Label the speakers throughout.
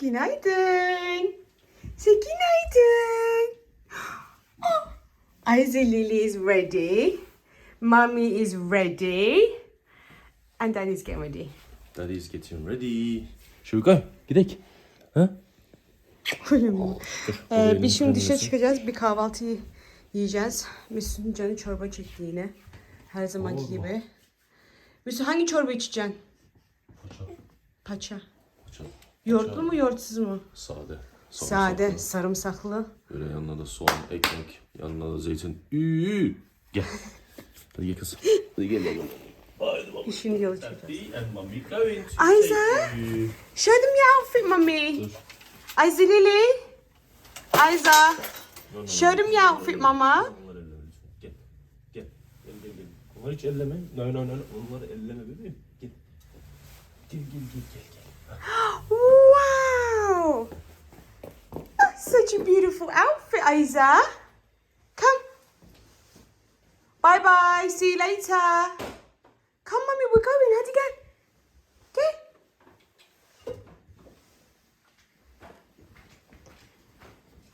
Speaker 1: Günaydın. Say günaydın. Oh, Isa Lily is ready. Mommy is ready. And Daddy's getting ready.
Speaker 2: Daddy's getting ready. Should we go? Gidek. Ha? Dur.
Speaker 1: Ee, biz şimdi dışarı çıkacağız. Bir kahvaltı yiyeceğiz. Mesut'un canı çorba çekti yine. Her zamanki gibi. Mesut hangi çorba içeceksin?
Speaker 2: Paça.
Speaker 1: Paça. Yoğurtlu mu yoğurtsuz mu?
Speaker 2: Sade.
Speaker 1: Sade,
Speaker 2: Sarımsaklı.
Speaker 1: sarımsaklı.
Speaker 2: Böyle yanına da soğan, ekmek, yanına da zeytin. Üü. Gel. Hadi gel kızım. Hadi gel bakalım. Haydi bakalım.
Speaker 1: Şimdi yola çıkacağız.
Speaker 2: You.
Speaker 1: Show them your outfit, mommy.
Speaker 2: Dur.
Speaker 1: Isa Lily.
Speaker 2: No.
Speaker 1: Show them your outfit, mama.
Speaker 2: Onları elleme lütfen. Gel. Gel. Gel gel gel. Onları hiç elleme. No no no. no. Onları elleme bebeğim. Gel. Gel gel gel gel. gel.
Speaker 1: That's such a beautiful outfit, Isa. Come. Bye bye. See you later. Come, mommy. We're going. Hadi gel. Gel.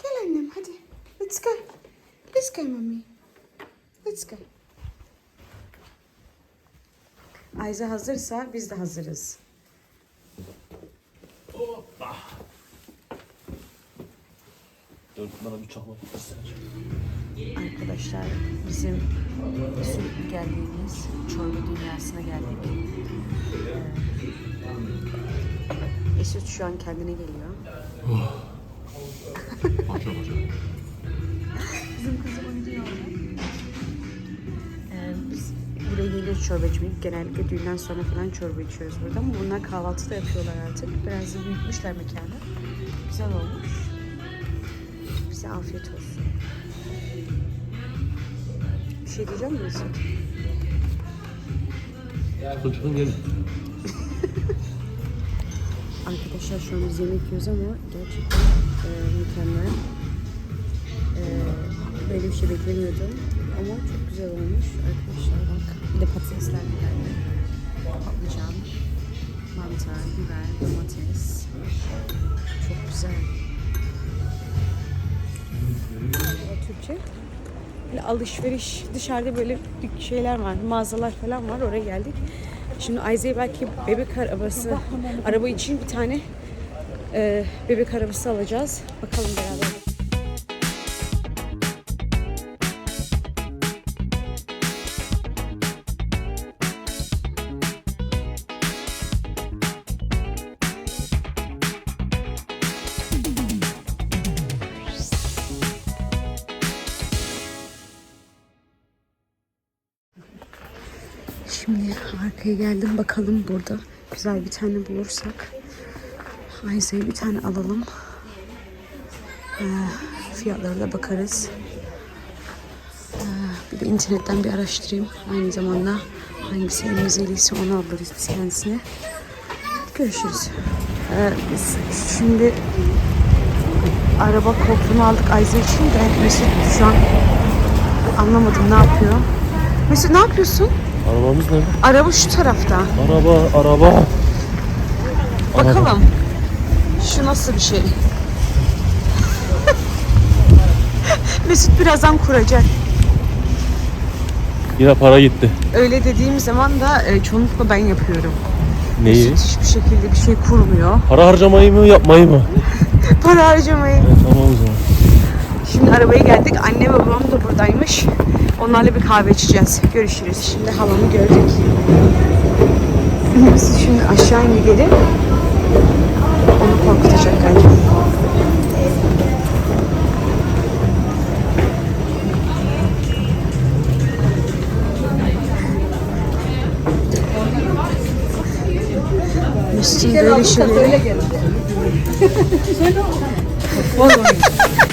Speaker 1: Gel annem hadi. Let's go. Let's go mommy. Let's go. Ayza hazırsa biz de hazırız.
Speaker 2: Hoppa. Dur bana bir çakmak versene.
Speaker 1: Arkadaşlar bizim sürekli geldiğimiz çorba dünyasına geldik. Ee, Mesut şu an kendine geliyor.
Speaker 2: Paça paça.
Speaker 1: Bizim kızım oynuyor. Ee, biz buraya geliyoruz çorba içmeye. Genellikle düğünden sonra falan çorba içiyoruz burada ama bunlar kahvaltı da yapıyorlar artık. Biraz da büyütmüşler mekanı. Güzel olmuş. Bize afiyet olsun. Bir şey diyeceğim mi Mesut?
Speaker 2: Çıkın gelin.
Speaker 1: Arkadaşlar şu an biz yemek yiyoruz ama gerçekten e, mükemmel. E, böyle bir şey beklemiyordum ama çok güzel olmuş. Arkadaşlar bak bir de patatesler geldi. Patlıcan, mantar, biber, domates. Çok güzel. Türkçe. Böyle alışveriş dışarıda böyle şeyler var, mağazalar falan var. Oraya geldik. Şimdi Ayza'ya belki bebek arabası, araba için bir tane e, bebek arabası alacağız. Bakalım beraber. Arkaya geldim bakalım burada güzel bir tane bulursak Ayza'ya bir tane alalım. Ee, fiyatlara da bakarız. Ee, bir de internetten bir araştırayım. Aynı zamanda hangisi en güzeliyse onu alırız biz kendisine. Görüşürüz. Ee, biz şimdi araba koltuğunu aldık Ayza için de Mesut şu an anlamadım ne yapıyor. Mesut ne yapıyorsun?
Speaker 2: Arabamız nerede?
Speaker 1: Araba şu tarafta.
Speaker 2: Araba, araba.
Speaker 1: Bakalım. Şu nasıl bir şey? Mesut birazdan kuracak.
Speaker 2: Yine para gitti.
Speaker 1: Öyle dediğim zaman da e, çoğunlukla ben yapıyorum.
Speaker 2: Neyi?
Speaker 1: Mesut hiçbir şekilde bir şey kurmuyor.
Speaker 2: Para harcamayı mı yapmayı mı?
Speaker 1: Para harcamayı.
Speaker 2: Tamam o zaman.
Speaker 1: Şimdi arabaya geldik. Anne ve babam da buradaymış. Onlarla bir kahve içeceğiz. Görüşürüz. Şimdi halamı gördük. Mesut şimdi aşağı geri. Onu korkutacak galiba. Mesut'un böyle şeyleri... Okey.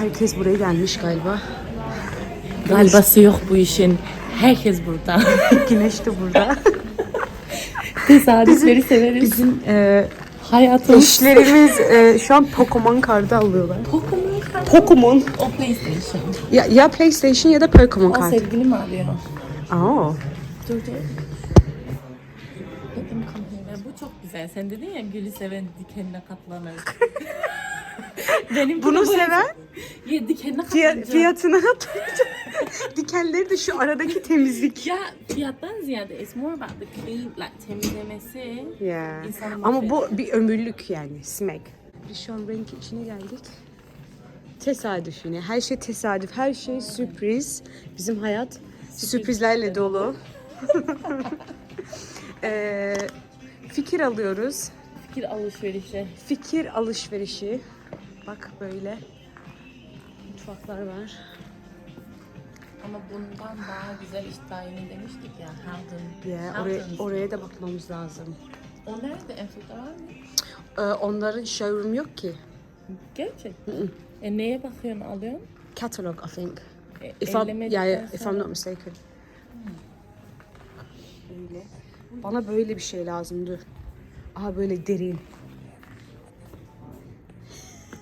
Speaker 1: Herkes buraya gelmiş galiba.
Speaker 3: Galibası yok bu işin. Herkes burada.
Speaker 1: Güneş de burada.
Speaker 3: Tesadüfleri severiz.
Speaker 1: Bizim e,
Speaker 3: Hayatımız.
Speaker 1: eşlerimiz e, şu an Pokemon kartı alıyorlar.
Speaker 3: Pokemon kartı.
Speaker 1: Pokemon.
Speaker 3: O PlayStation.
Speaker 1: Ya, ya PlayStation ya da Pokemon
Speaker 3: O
Speaker 1: kartı.
Speaker 3: sevgilim arıyor.
Speaker 1: Aa.
Speaker 3: Dur dur. Bu çok güzel. Sen dedin ya gülü seven dikenine katlanır. Benim
Speaker 1: Bunu seven
Speaker 3: Ya dikenine
Speaker 1: fiya- fiyatına atlayacak. Dikenleri de şu aradaki temizlik.
Speaker 3: Ya fiyattan ziyade it's more about the clean, like temizlemesi.
Speaker 1: Ya.
Speaker 3: İnsanı
Speaker 1: Ama bu bir ömürlük yani. Smack. Biz şu an renk içine geldik. Tesadüf yine. Her şey tesadüf. Her şey sürpriz. Bizim hayat sürprizlerle dolu. Ee, fikir alıyoruz.
Speaker 3: Fikir alışverişi.
Speaker 1: Fikir alışverişi. Bak böyle. Mutfaklar var.
Speaker 3: Ama bundan daha güzel işte yeni demiştik ya. Howden.
Speaker 1: Ya, oraya, oraya da bakmamız lazım.
Speaker 3: O nerede? Enfil'de var mı?
Speaker 1: Ee, onların showroom yok ki.
Speaker 3: Gerçek. E neye bakıyorsun alıyorsun?
Speaker 1: Catalog I think.
Speaker 3: E,
Speaker 1: If I'm, yeah, yeah, if I'm not mistaken. Böyle. Bana böyle bir şey lazımdı. Aha böyle derin.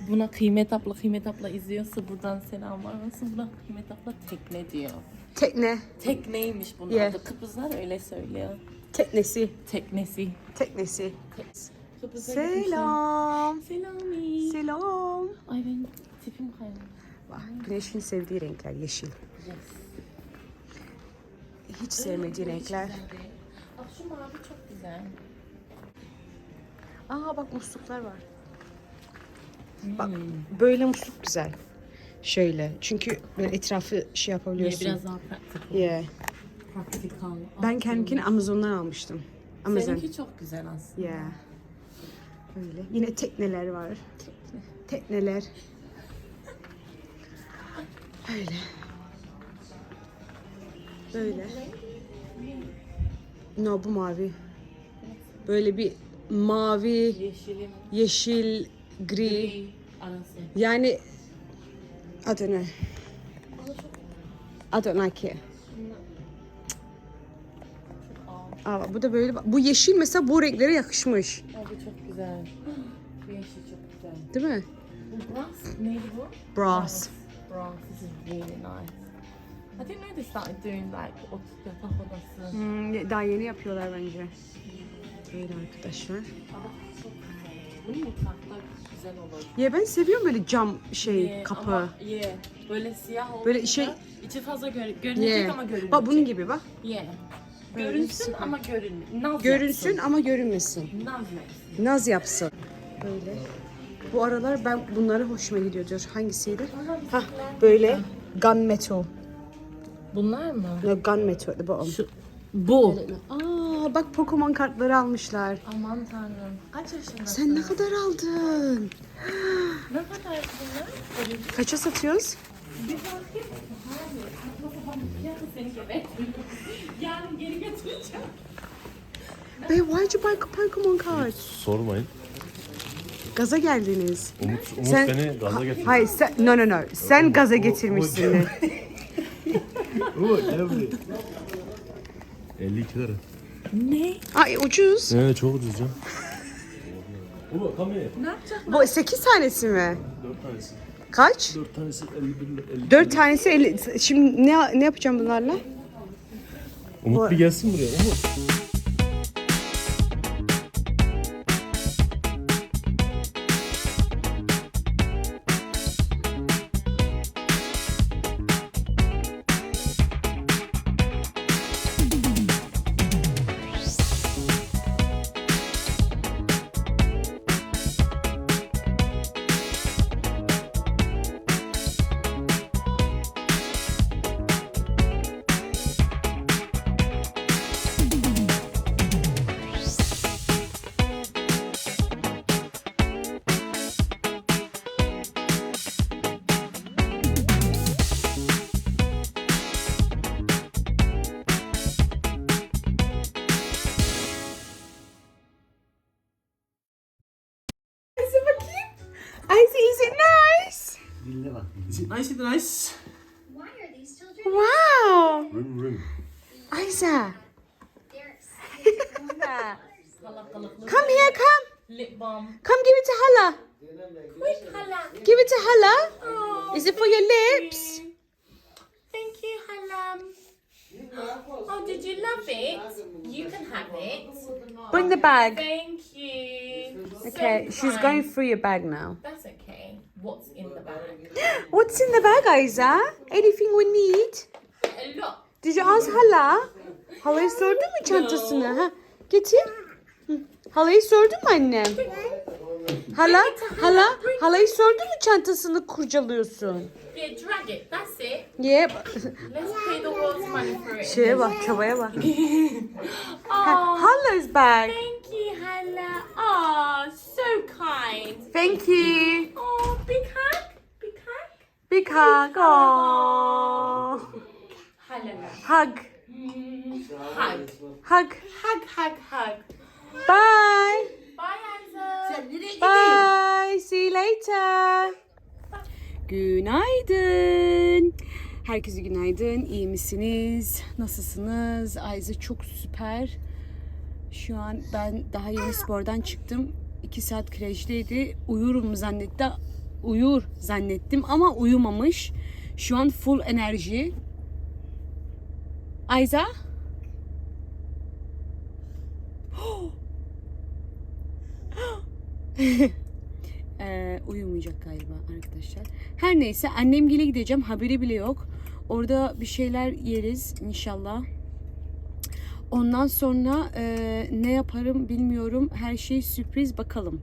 Speaker 3: Buna kıymet abla kıymet abla izliyorsa buradan selamlar olsun. Buna kıymet abla tekne diyor.
Speaker 1: Tekne.
Speaker 3: Tekneymiş bunun
Speaker 1: Yeah.
Speaker 3: adı. Kıbrıslar öyle söylüyor.
Speaker 1: Teknesi.
Speaker 3: Teknesi.
Speaker 1: Teknesi.
Speaker 3: Kıbrıs'a gitmişler.
Speaker 1: Selam.
Speaker 3: Selami.
Speaker 1: Selam.
Speaker 3: Ay benim tipim.
Speaker 1: Bak güneşin sevdiği renkler yeşil. Hiç sevmediği renkler.
Speaker 3: Bak şu mavi çok güzel.
Speaker 1: Aa bak musluklar var. Bak böyle musluk güzel. Şöyle. Çünkü böyle etrafı şey
Speaker 3: Niye
Speaker 1: yapabiliyorsun.
Speaker 3: biraz daha praktik.
Speaker 1: Yeah.
Speaker 3: Praktikal.
Speaker 1: Ben kendimkini Amazon'dan almıştım. Amazon.
Speaker 3: Seninki çok güzel aslında.
Speaker 1: Yeah. Öyle. Yine tekneler var. Tekneler. Öyle. Böyle. No bu mavi. Böyle bir mavi,
Speaker 3: Yeşilim.
Speaker 1: yeşil, gri.
Speaker 3: Gri arası.
Speaker 1: Yani I don't know. I don't like it. Aa, bu da böyle. Bu yeşil mesela bu renklere yakışmış.
Speaker 3: Ay bu çok güzel. Bu yeşil çok güzel.
Speaker 1: Değil mi?
Speaker 3: Bu brass neydi bu?
Speaker 1: Brass.
Speaker 3: Brass. This is really nice. I didn't know they started doing like o yatak odası.
Speaker 1: Hmm, daha yeni yapıyorlar bence. Böyle arkadaşlar.
Speaker 3: Ama çok güzel. Bunun mutfakta güzel olur.
Speaker 1: Ya ben seviyorum böyle cam şey
Speaker 3: Yeah,
Speaker 1: kapı.
Speaker 3: Ama, yeah. Böyle siyah olunca
Speaker 1: Böyle şey-
Speaker 3: içi fazla gör, görünecek
Speaker 1: Yeah.
Speaker 3: ama görünmeyecek.
Speaker 1: Bak bunun gibi bak. Böyle
Speaker 3: Görünsün
Speaker 1: süper.
Speaker 3: ama görünme. Naz
Speaker 1: Görünsün
Speaker 3: yapsın.
Speaker 1: ama görünmesin.
Speaker 3: Naz yapsın.
Speaker 1: Naz yapsın. Böyle. Bu aralar ben bunları hoşuma gidiyordur. Hangisiydi? Hah böyle gunmetal.
Speaker 3: Bunlar mı?
Speaker 1: No gunmetal at the bottom.
Speaker 3: Şu, bu.
Speaker 1: Aa bak Pokemon kartları almışlar.
Speaker 3: Aman tanrım. Kaç yaşındasın?
Speaker 1: Sen ne kadar aldın?
Speaker 3: Ne kadar bunlar?
Speaker 1: Kaça satıyoruz?
Speaker 3: Bir bakayım. Seni geri götüreceğim.
Speaker 1: Why'd you buy Pokemon cards?
Speaker 2: Sormayın.
Speaker 1: Gaza geldiniz.
Speaker 2: Umut, Umut
Speaker 1: Sen-
Speaker 2: beni gaza getirdi.
Speaker 1: Hayır sen, no no no. Sen gaza getirmişsin. de.
Speaker 2: Umut gel buraya. 52 lira.
Speaker 3: Ne?
Speaker 1: Ay ucuz.
Speaker 2: Evet çok ucuz canım. Umut kameraya.
Speaker 3: Ne yapacak?
Speaker 1: Bu 8 tanesi mi?
Speaker 2: 4 tanesi.
Speaker 1: Kaç?
Speaker 2: 4 tanesi 51 lira. 50
Speaker 1: 4 tanesi 50. Şimdi ne ne yapacağım bunlarla?
Speaker 2: Umut bir gelsin buraya. Umut.
Speaker 1: Ayza. Come here, come.
Speaker 3: Lip balm.
Speaker 1: Come give it to Hala.
Speaker 3: Quick, hala.
Speaker 1: Give it to Hala.
Speaker 3: Oh,
Speaker 1: Is it for your lips?
Speaker 3: Thank you, Hala. Oh, did you love it? You can have it.
Speaker 1: Bring the bag.
Speaker 3: Thank you. So
Speaker 1: Okay, she's
Speaker 3: kind.
Speaker 1: going through your bag now.
Speaker 3: That's okay. What's in the bag?
Speaker 1: What's in the bag, Isa? Anything we need?
Speaker 3: A lot.
Speaker 1: Ask Hala? Hala'yı sordun mu çantasını? Ha? Getir. Halayı sordun mu annem? Hala, hala, halayı sordun mu çantasını kurcalıyorsun?
Speaker 3: Yeah, drag it. That's it.
Speaker 1: Yep.
Speaker 3: Let's pay the world's money for it.
Speaker 1: Şeye bak, çabaya bak.
Speaker 3: Oh,
Speaker 1: Hala's bag.
Speaker 3: thank you, Hala. Oh, so kind.
Speaker 1: Thank you.
Speaker 3: Oh, big hug. Big hug.
Speaker 1: Big hug. Aww. Hug.
Speaker 3: Hug.
Speaker 1: Hug.
Speaker 3: Hug, hug, hug.
Speaker 1: Bye.
Speaker 3: Bye, Anza.
Speaker 1: Bye. See you later. Günaydın. Herkese günaydın. İyi misiniz? Nasılsınız? Ayza çok süper. Şu an ben daha yeni spordan çıktım. 2 saat kreşteydi. Uyurum zannetti. Uyur zannettim ama uyumamış. Şu an full enerji. Ayza? Ee, uyumayacak galiba arkadaşlar. Her neyse annem gele gideceğim. Haberi bile yok. Orada bir şeyler yeriz inşallah. Ondan sonra e, ne yaparım bilmiyorum. Her şey sürpriz bakalım.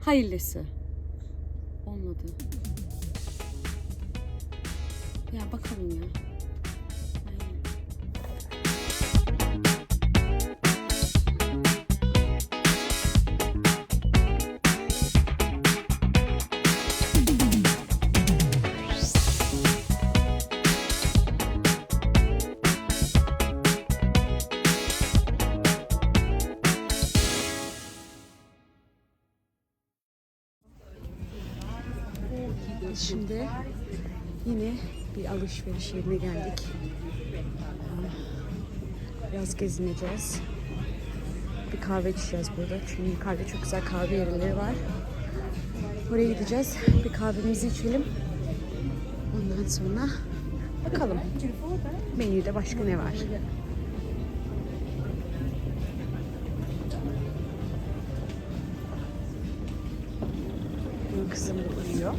Speaker 1: Hayırlısı. Olmadı. Ya bakalım ya. Aynen. Alışveriş yerine geldik. Biraz gezineceğiz. Bir kahve içeceğiz burada. Çünkü yukarıda çok güzel kahve yerleri var. Oraya gideceğiz. Bir kahvemizi içelim. Ondan sonra bakalım. Menüde başka ne var? Kızım uyuyor.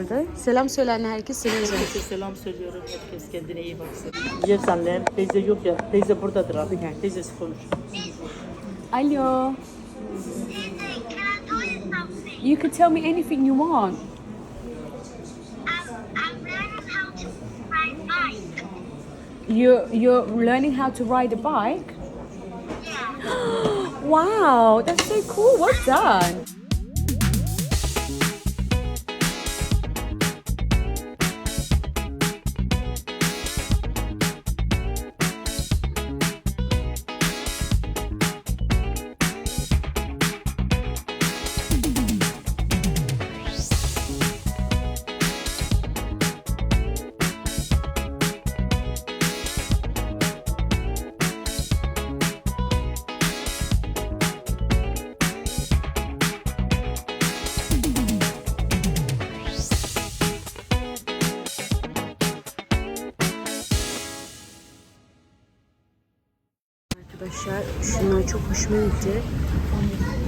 Speaker 1: Burada. Selam söyle anne herkes seni özler.
Speaker 4: Herkese selam söylüyorum. Herkes kendine iyi baksın. Annem. Teyze yok ya. Teyze buradadır abi. Teyzesi konuş.
Speaker 1: Alo.
Speaker 5: Can I tell you
Speaker 1: can tell me anything you want.
Speaker 5: I'm, I'm learning how to ride bike.
Speaker 1: You you're learning how to ride a bike.
Speaker 5: Yeah.
Speaker 1: Wow, that's so cool. Well done.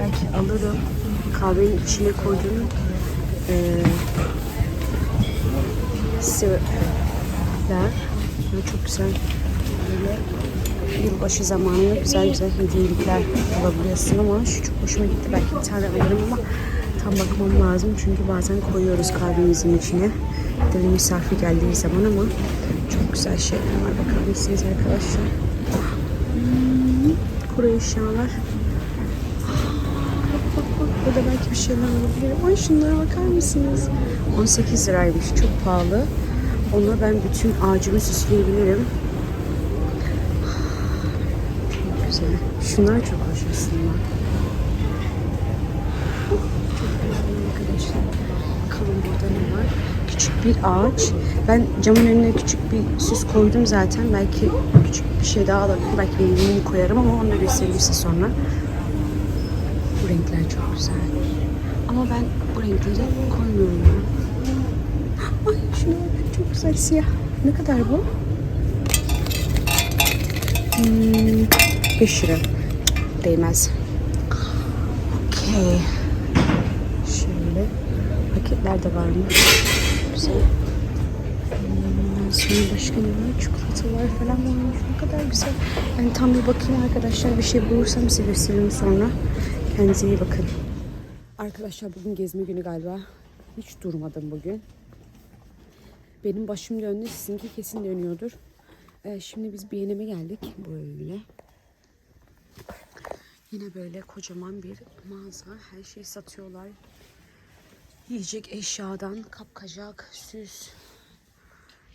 Speaker 1: Belki alırım. Kahvenin içine koyduğum eee siruplar. Böyle çok güzel böyle yılbaşı zamanı güzel güzel hediyelikler alabiliyorsun ama şu çok hoşuma gitti. Belki bir tane alırım ama tam bakmam lazım. Çünkü bazen koyuyoruz kahvemizin içine. Bir misafir geldiği zaman ama çok güzel şeyler var. Bakar mısınız arkadaşlar? kuru eşyalar. Burada belki bir şeyler olabilir. Ay şunlara bakar mısınız? 18 liraymış. Çok pahalı. Onunla ben bütün ağacımı süsleyebilirim. Çok güzel. Şunlar çok hoş aslında. Çok güzel arkadaşlar. Bakalım burada ne var? Küçük bir ağaç. Ben camın önüne küçük bir süs koydum zaten. Belki küçük bir şey daha alabilirim. Belki bir koyarım ama onu da göstereyim size sonra. Renkler çok güzel. Ama ben bu renkleri koymuyorum. Ay şuna çok güzel siyah. Ne kadar bu? Hmm, 5 lira. Değmez. Okey. Şöyle. Paketler de varmış. Güzel. Ondan sonra başka ne var? Çikolatalar falan varmış. Ne kadar güzel. Ben tam bir bakayım arkadaşlar. Bir şey bulursam size gösteririm sonra. Kendinize iyi bakın. Arkadaşlar bugün gezme günü galiba. Hiç durmadım bugün. Benim başım döndü. Sizinki kesin dönüyordur. Ee, şimdi biz B&M'e geldik. Böyle. Yine böyle kocaman bir mağaza. Her şeyi satıyorlar. Yiyecek eşyadan kapkacak, süs,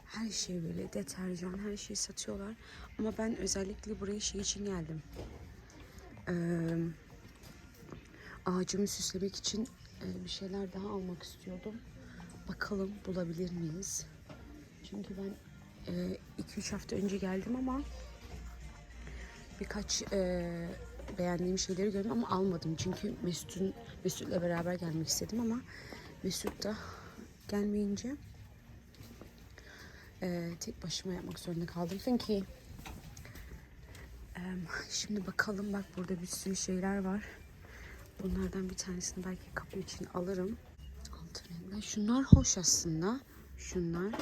Speaker 1: her şey böyle deterjan, her şeyi satıyorlar. Ama ben özellikle buraya şey için geldim. Ee, ağacımı süslemek için e, bir şeyler daha almak istiyordum. Bakalım bulabilir miyiz? Çünkü ben 2-3 hafta önce geldim ama birkaç e, beğendiğim şeyleri gördüm ama almadım. Çünkü Mesut'un Mesut'la beraber gelmek istedim ama Mesut da gelmeyince e, tek başıma yapmak zorunda kaldım. Em, şimdi bakalım bak burada bir sürü şeyler var. Bunlardan bir tanesini belki kapı için alırım. Altı renkler. Şunlar hoş aslında. Şunlar.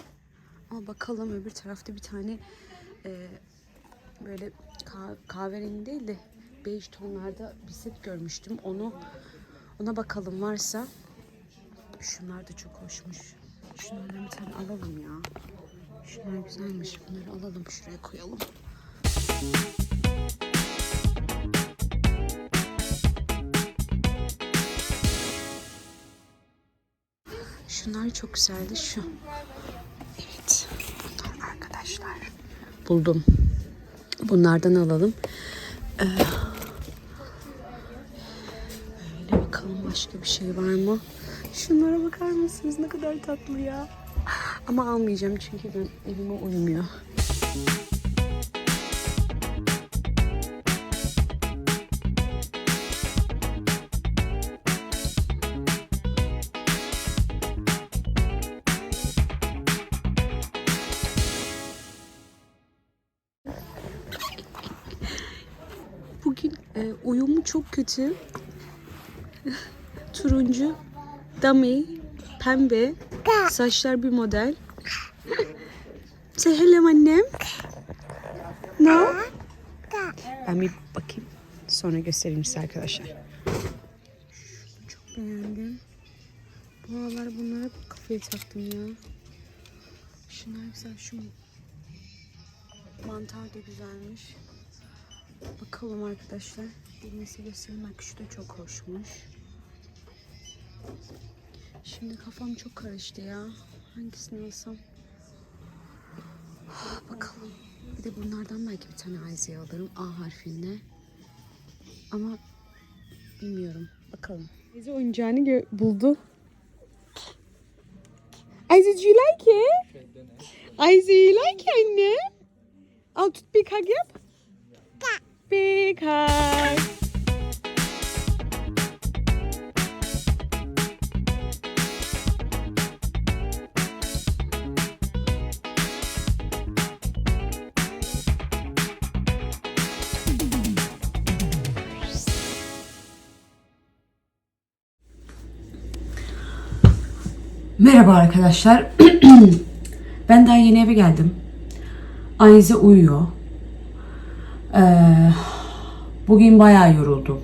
Speaker 1: Ama bakalım öbür tarafta bir tane e, böyle ka- kahverengi değil de bej tonlarda bir set görmüştüm. Onu ona bakalım varsa. Şunlar da çok hoşmuş. Şunlardan bir tane alalım ya. Şunlar güzelmiş. Bunları alalım şuraya koyalım. Şunlar çok güzeldi şu. Evet. Bunlar arkadaşlar. Buldum. Bunlardan alalım. Ee, bakalım başka bir şey var mı? Şunlara bakar mısınız? Ne kadar tatlı ya. Ama almayacağım çünkü ben evime uymuyor. Bugün e, uyumu çok kötü. Turuncu, dummy, pembe, saçlar bir model. Say hello annem. No? Ben bir bakayım. Sonra göstereyim size arkadaşlar. Şunu çok beğendim. Bu aralar bunlara kafaya taktım ya. Şunlar güzel. Şu mantar da güzelmiş. Bakalım arkadaşlar. Bilmesi göstereyim. Bak şu da çok hoşmuş. Şimdi kafam çok karıştı ya. Hangisini alsam? Bakalım. Bir de bunlardan belki bir tane Ayze'ye alırım. A harfinde. Ama bilmiyorum. Bakalım. Ayze oyuncağını buldu. Ayze do you like it? Ayze you like it anne? Al tut bir hug yap. Big hug. Merhaba arkadaşlar. ben daha yeni eve geldim. Ayze uyuyor. Ee, bugün bayağı yoruldum.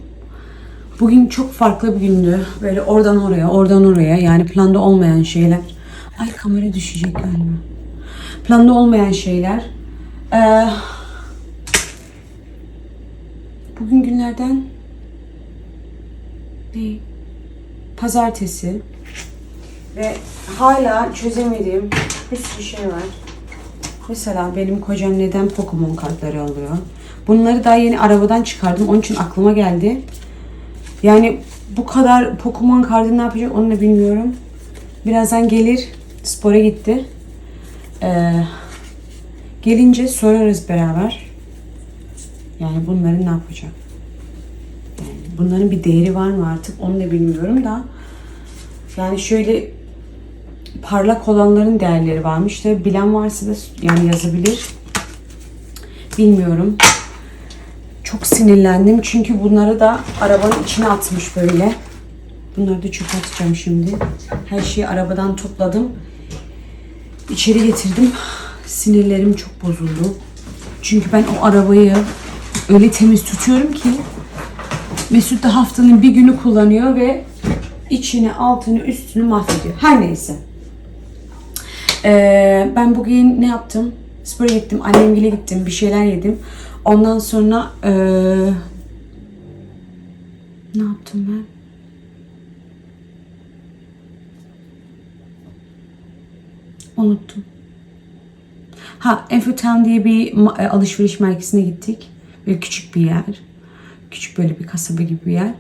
Speaker 1: Bugün çok farklı bir gündü. Böyle oradan oraya, oradan oraya. Yani planda olmayan şeyler. Ay kamera düşecek galiba. Planda olmayan şeyler. Ee, bugün günlerden ne? pazartesi ve hala çözemediğim bir sürü şey var. Mesela benim kocam neden Pokemon kartları alıyor? Bunları daha yeni arabadan çıkardım. Onun için aklıma geldi. Yani bu kadar Pokemon kartı ne yapacak onu da bilmiyorum. Birazdan gelir. Spora gitti. Ee, gelince sorarız beraber. Yani bunların ne yapacak? Yani bunların bir değeri var mı artık onu da bilmiyorum da. Yani şöyle parlak olanların değerleri varmış da bilen varsa da yani yazabilir. Bilmiyorum. Çok sinirlendim çünkü bunları da arabanın içine atmış böyle. Bunları da çöpe atacağım şimdi. Her şeyi arabadan topladım. İçeri getirdim. Sinirlerim çok bozuldu. Çünkü ben o arabayı öyle temiz tutuyorum ki Mesut da haftanın bir günü kullanıyor ve içini, altını, üstünü mahvediyor. Her neyse. Ee, ben bugün ne yaptım? Spora gittim, annemgile gittim, bir şeyler yedim. Ondan sonra ee, ne yaptım ben? Unuttum. Ha, Enfotown diye bir e, alışveriş merkezine gittik. Böyle küçük bir yer. Küçük böyle bir kasaba gibi bir yer.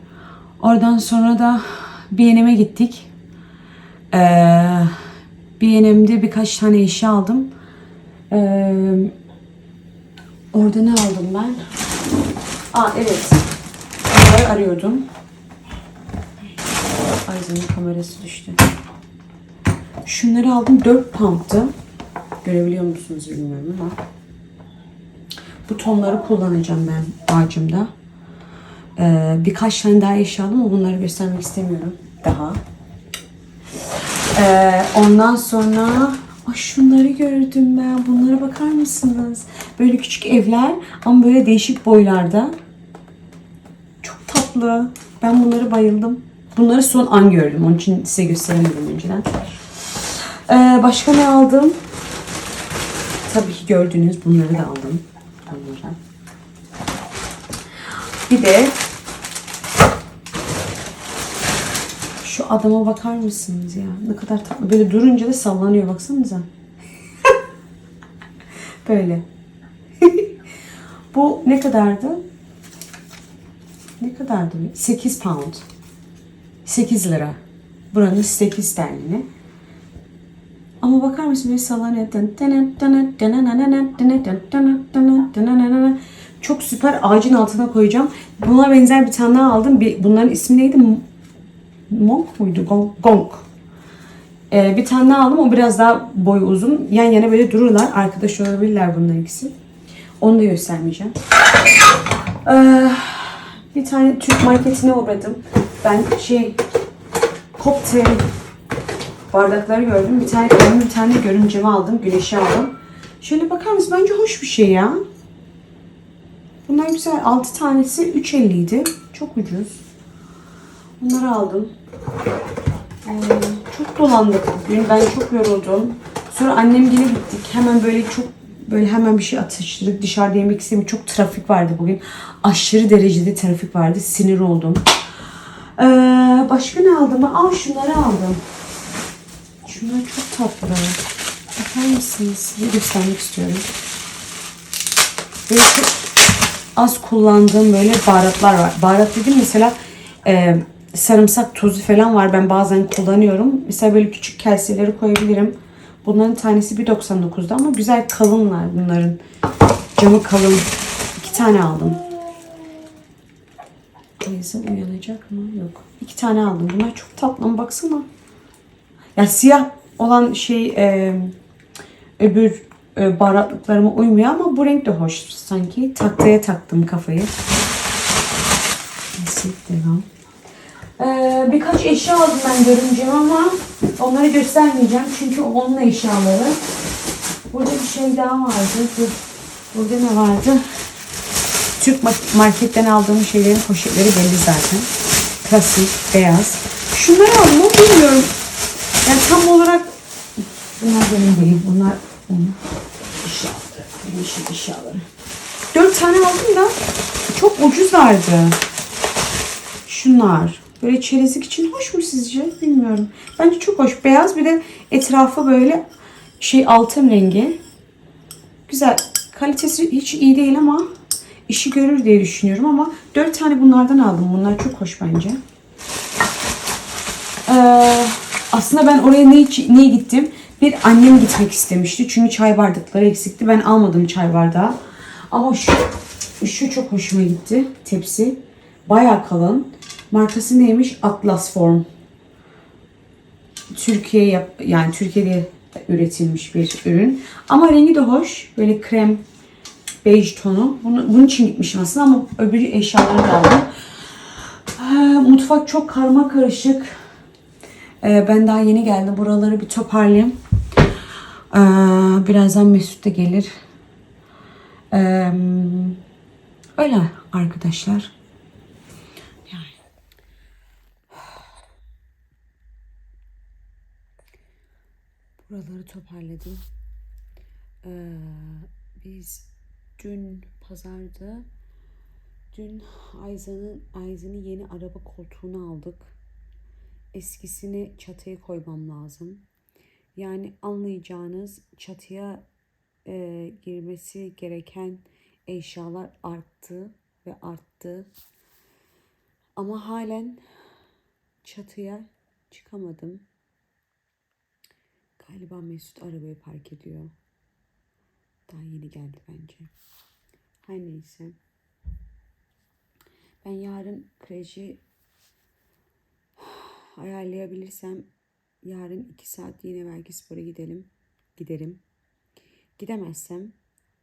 Speaker 1: Oradan sonra da B&M'e gittik. Ee, B&M'de birkaç tane eşya aldım. Ee, orada ne aldım ben? Aa evet. Bunları arıyordum. Ayza'nın kamerası düştü. Şunları aldım 4 pound'tı. Görebiliyor musunuz bilmiyorum ama. Bu tonları kullanacağım ben ağacımda. Ee, birkaç tane daha eşya aldım ama bunları göstermek istemiyorum daha. Ee, ondan sonra Ay şunları gördüm ben. Bunlara bakar mısınız? Böyle küçük evler ama böyle değişik boylarda. Çok tatlı. Ben bunları bayıldım. Bunları son an gördüm. Onun için size gösteremedim önceden. Ee, başka ne aldım? Tabii ki gördüğünüz bunları da aldım. Bunları. Bir de şu adama bakar mısınız ya? Ne kadar tatlı. Böyle durunca da sallanıyor baksanıza. Böyle. Bu ne kadardı? Ne kadardı? 8 pound. 8 lira. Buranın 8 sterlini. Ama bakar mısın böyle sallanıyor. Çok süper ağacın altına koyacağım. Buna benzer bir tane daha aldım. Bir, bunların ismi neydi? Monk muydu? Gong. Gong. Ee, bir tane daha aldım. O biraz daha boyu uzun. Yan yana böyle dururlar. Arkadaş olabilirler bunlar ikisi. Onu da göstermeyeceğim. Ee, bir tane Türk marketine uğradım. Ben şey kokteyl bardakları gördüm. Bir tane kendime bir tane görümceme aldım. Güneşi aldım. Şöyle bakar mısın? Bence hoş bir şey ya. Bunlar güzel. 6 tanesi 3.50 idi. Çok ucuz. Bunları aldım. Ee, çok dolandık bugün. Ben çok yoruldum. Sonra annem yine gittik. Hemen böyle çok böyle hemen bir şey atıştırdık. Dışarıda yemek istedim. Çok trafik vardı bugün. Aşırı derecede trafik vardı. Sinir oldum. Ee, başka ne aldım? Aa şunları aldım. Şunlar çok tatlı. Bakar mısınız? Size göstermek istiyorum. Böyle çok az kullandığım böyle baharatlar var. Baharat dedim mesela e, sarımsak tozu falan var. Ben bazen kullanıyorum. Mesela böyle küçük kaseleri koyabilirim. Bunların tanesi 1.99'da ama güzel kalınlar bunların. Camı kalın. İki tane aldım. Neyse uyanacak mı? Yok. İki tane aldım. Bunlar çok tatlı ama baksana. Ya siyah olan şey e, öbür e, baharatlıklarıma uymuyor ama bu renk de hoş sanki. Taktaya taktım kafayı. Neyse devam. Ee, birkaç eşya aldım ben görümcem ama onları göstermeyeceğim çünkü onun eşyaları. Burada bir şey daha vardı. Burada ne vardı? Türk ma- marketten aldığım şeylerin poşetleri belli zaten. Klasik, beyaz. Şunları aldım bilmiyorum. Yani tam olarak bunlar benim değil. Bunlar onun eşyaları. Benim eşyaları. Dört tane aldım da çok ucuzlardı. Şunlar. Böyle çerezlik için hoş mu sizce? Bilmiyorum. Bence çok hoş. Beyaz bir de etrafı böyle şey altın rengi. Güzel. Kalitesi hiç iyi değil ama işi görür diye düşünüyorum ama dört tane bunlardan aldım. Bunlar çok hoş bence. Ee, aslında ben oraya ne, niye gittim? Bir annem gitmek istemişti. Çünkü çay bardakları eksikti. Ben almadım çay bardağı. Ama şu, şu çok hoşuma gitti. Tepsi. Bayağı kalın. Markası neymiş? Atlas Form. Türkiye yap yani Türkiye'de üretilmiş bir ürün. Ama rengi de hoş. Böyle krem bej tonu. Bunu, bunun için gitmişim aslında ama öbürü eşyaları da aldım. Mutfak çok karma karışık. Ee, ben daha yeni geldim. Buraları bir toparlayayım. Birazdan Mesut da gelir. Ee, öyle arkadaşlar. Yani. Buraları toparladım. Ee, biz dün pazarda dün Ayza'nın Ayza'nın yeni araba koltuğunu aldık. Eskisini çatıya koymam lazım. Yani anlayacağınız çatıya e, girmesi gereken eşyalar arttı ve arttı. Ama halen çatıya çıkamadım. Galiba Mesut arabayı park ediyor. Daha yeni geldi bence. Her neyse. Ben yarın kreji ayarlayabilirsem yarın iki saat yine belki spora gidelim. Giderim. Gidemezsem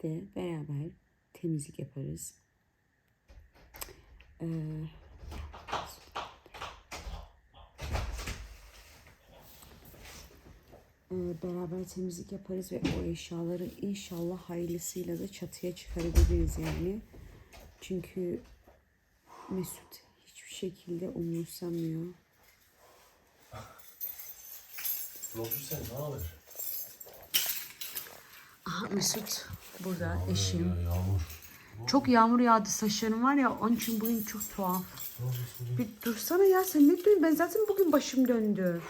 Speaker 1: de beraber temizlik yaparız. Ee, beraber temizlik yaparız ve o eşyaları inşallah hayırlısıyla da çatıya çıkarabiliriz yani. Çünkü Mesut hiçbir şekilde umursamıyor.
Speaker 2: Roger sen ne haber?
Speaker 1: Aha Mesut burada eşim.
Speaker 2: Ya yağmur.
Speaker 1: Çok yağmur yağdı saçlarım var ya onun için bugün çok tuhaf. Bir dursana ya sen ne diyorsun? Ben zaten bugün başım döndü.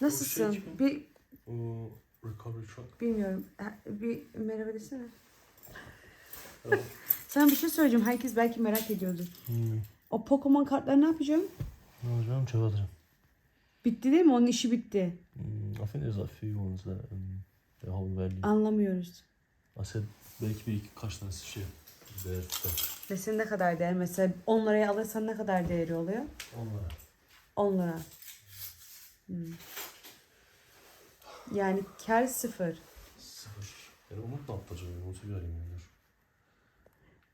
Speaker 1: Nasılsın?
Speaker 2: Şey
Speaker 1: Bir
Speaker 2: O recovery truck.
Speaker 1: bilmiyorum. Bir merhaba desene. Sana bir şey söyleyeceğim. Herkes belki merak ediyordur. O Pokemon kartları ne yapacağım?
Speaker 2: Ne olacağım? Çöp atacağım.
Speaker 1: Bitti değil mi? Onun işi bitti.
Speaker 2: Hmm, I think there's a few ones that um, they hold value.
Speaker 1: Anlamıyoruz.
Speaker 2: I said belki bir iki kaç tanesi şey değer tutar.
Speaker 1: Mesela ne kadar değer? Mesela 10 liraya alırsan ne kadar değeri oluyor?
Speaker 2: Onlara.
Speaker 1: 10 lira. Hmm. Yani kar sıfır.
Speaker 2: Sıfır. Yani Umut ne yapacak? Umut'u arayayım. Dur.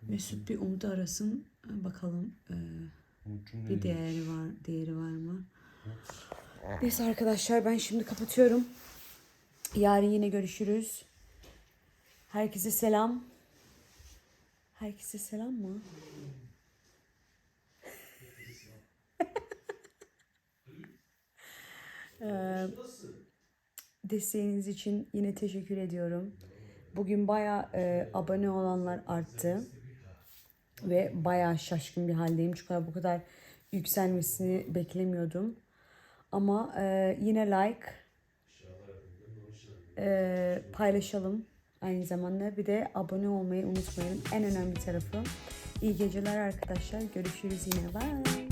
Speaker 1: Mesut bir Umut arasın. Bakalım e, bir değeri var, değeri var mı? Neyse arkadaşlar ben şimdi kapatıyorum. Yarın yine görüşürüz. Herkese selam. Herkese selam mı? Ee, desteğiniz için yine teşekkür ediyorum. Bugün baya abone olanlar arttı. Ve bayağı şaşkın bir haldeyim. Çünkü bu kadar yükselmesini beklemiyordum. Ama e, yine like e, paylaşalım aynı zamanda. Bir de abone olmayı unutmayın. En önemli tarafı. İyi geceler arkadaşlar. Görüşürüz yine. Bye.